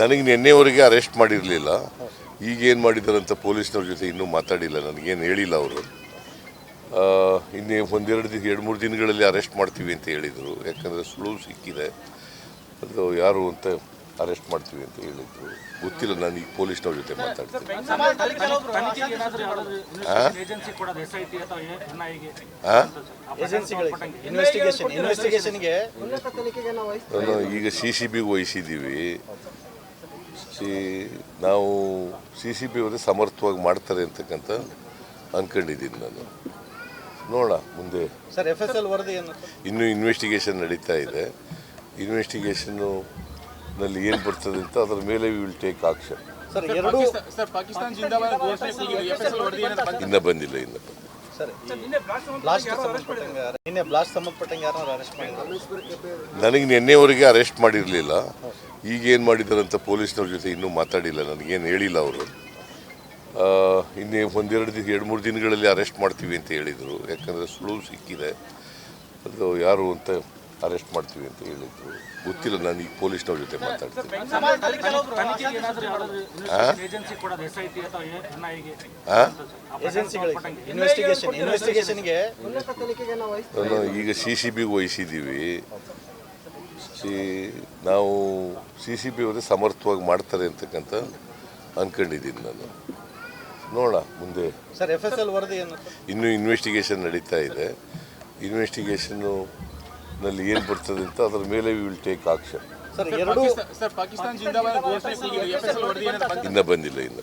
ನನಗೆ ನಿನ್ನೆವರೆಗೆ ಅರೆಸ್ಟ್ ಮಾಡಿರಲಿಲ್ಲ. ಈಗೇನು ಮಾಡಿದಾರಂತ ಪೊಲೀಸ್ನವ್ರ ಜೊತೆ ಇನ್ನೂ ಮಾತಾಡಿಲ್ಲ. ನನಗೇನು ಹೇಳಿಲ್ಲ ಅವರು. ಇನ್ನೇ ಒಂದೆರಡು ದಿನ ಎರಡು ಮೂರು ದಿನಗಳಲ್ಲಿ ಅರೆಸ್ಟ್ ಮಾಡ್ತೀವಿ ಅಂತ ಹೇಳಿದರು. ಯಾಕಂದರೆ ಸುಳುವು ಸಿಕ್ಕಿದೆ. ಅದು ಯಾರು ಅಂತ ಅರೆಸ್ಟ್ ಮಾಡ್ತೀವಿ ಅಂತ ಹೇಳಿದ್ರು. ಗೊತ್ತಿಲ್ಲ ನಾನು ಈಗ ಪೊಲೀಸ್ನವ್ರ ಜೊತೆ ಮಾತಾಡ್ತೀನಿ. ಈಗ ಸಿ ಸಿ ಬಿ ವಹಿಸಿದ್ದೀವಿ. ಸಿ ನಾವು ಸಿ ಸಿ ಬಿ ಅವರೇ ಸಮರ್ಥವಾಗಿ ಮಾಡ್ತಾರೆ ಅಂತಕ್ಕಂಥ ಅನ್ಕೊಂಡಿದ್ದೀನಿ ನಾನು. ನೋಡೋಣ ಮುಂದೆ. ಸರ್ ಎಫ್ ಎಸ್ ಎಲ್ ವರದಿ ಏನು? ಇನ್ನೂ ಇನ್ವೆಸ್ಟಿಗೇಷನ್ ನಡೀತಾ ಇದೆ. ಇನ್ವೆಸ್ಟಿಗೇಷನ್ನು ನಲ್ಲಿ ಏನು ಬರ್ತದೆ ಅಂತ ಅದರ ಮೇಲೆ ವಿ ವಿಲ್ ಟೇಕ್ ಆಕ್ಷನ್ ಇನ್ನೂ ಬಂದಿಲ್ಲ ಇನ್ನು ಬಂದಿಲ್ಲ. ಸರ್ ನಿನ್ನೆ ಬ್ಲಾಸ್ಟ್ ಬ್ಲಾಸ್ಟ್ ಸಂಬಂಧಪಟ್ಟಂಗೆ ಯಾರು- ನಿನ್ನೆ ಬ್ಲಾಸ್ಟ್ ಸಂಬಂಧಪಟ್ಟಂಗೆ ಯಾರು ಅರೆಸ್ಟ್ ಮಾಡಿದ್ರು? ನನಗೆ ನಿನ್ನೆವರೆಗೆ ಅರೆಸ್ಟ್ ಮಾಡಿರಲಿಲ್ಲ. ಈಗೇನು ಮಾಡಿದಾರಂತ ಪೊಲೀಸ್ನವ್ರ ಜೊತೆ ಇನ್ನೂ ಮಾತಾಡಿಲ್ಲ. ನನಗೇನು ಹೇಳಿಲ್ಲ ಅವರು. ಇನ್ನೇ ಒಂದೆರಡು ದಿನ ಎರಡು ಮೂರು ದಿನಗಳಲ್ಲಿ ಅರೆಸ್ಟ್ ಮಾಡ್ತೀವಿ ಅಂತ ಹೇಳಿದರು. ಯಾಕಂದರೆ ಸುಳುವು ಸಿಕ್ಕಿದೆ. ಅದು ಯಾರು ಅಂತ ಅರೆಸ್ಟ್ ಮಾಡ್ತೀವಿ ಅಂತ ಹೇಳಿದ್ರು. ಗೊತ್ತಿಲ್ಲ ನಾನು ಈಗ ಪೊಲೀಸ್ನವ್ರ ಜೊತೆ ಮಾತಾಡ್ತೀನಿ. ಈಗ ಸಿ ಸಿ ಬಿ ವಹಿಸಿದ್ದೀವಿ. ಸಿ ನಾವು ಸಿ ಸಿ ಬಿ ಅವರೇ ಸಮರ್ಥವಾಗಿ ಮಾಡ್ತಾರೆ ಅಂತಕ್ಕಂಥ ಅನ್ಕೊಂಡಿದ್ದೀನಿ ನಾನು. ನೋಡ ಮುಂದೆ. ಇನ್ನೂ ಇನ್ವೆಸ್ಟಿಗೇಷನ್ ನಡೀತಾ ಇದೆ. ಇನ್ವೆಸ್ಟಿಗೇಷನ್ನು ನಲ್ಲಿ ಏನು ಬರ್ತದೆ ಅಂತ ಅದರ ಮೇಲೆ ವಿ ವಿಲ್ ಟೇಕ್ ಆಕ್ಷನ್ ಇನ್ನೂ ಬಂದಿಲ್ಲ ಇನ್ನು.